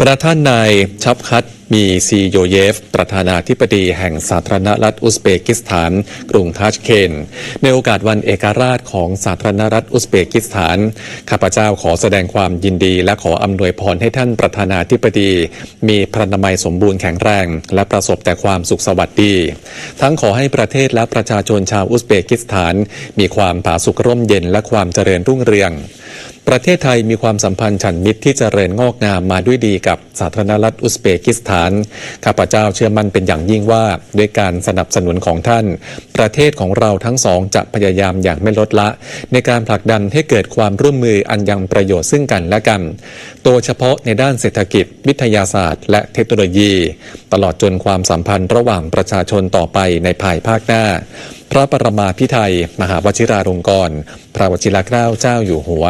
ประธานนายชับคัตมีซีโยเยฟ ประธานาธิบดีแห่งสาธารณรัฐอุซเบกิสถาน กรุงทัชเคน ในโอกาสวันเอกราชของสาธารณรัฐอุซเบกิสถาน ข้าพเจ้าขอแสดงความยินดี และขออำนวยพรให้ท่านประธานาธิบดี มีพระนามัยสมบูรณ์แข็งแรง และประสบแต่ความสุขสวัสดี ทั้งขอให้ประเทศและประชาชนชาวอุซเบกิสถาน มีความผาสุกร่มเย็นและความเจริญรุ่งเรือง ประเทศไทยมีความสัมพันธ์ฉันมิตรที่เจริญงอกงามมาด้วยดีกับสาธารณรัฐอุซเบกิสถาน ข้าพเจ้าเชื่อมั่นเป็นอย่างยิ่งว่า ด้วยการสนับสนุนของท่าน ประเทศของเราทั้งสองจะพยายามอย่างไม่ลดละ ในการผลักดันให้เกิดความร่วมมืออันยังประโยชน์ซึ่งกันและกัน โดยเฉพาะในด้านเศรษฐกิจ วิทยาศาสตร์ และเทคโนโลยี ตลอดจนความสัมพันธ์ระหว่างประชาชนต่อไปในภายภาคหน้า พระประมาพิไทยมหาวชิราลงกรณ์พระวชิรเกล้าเจ้าอยู่หัว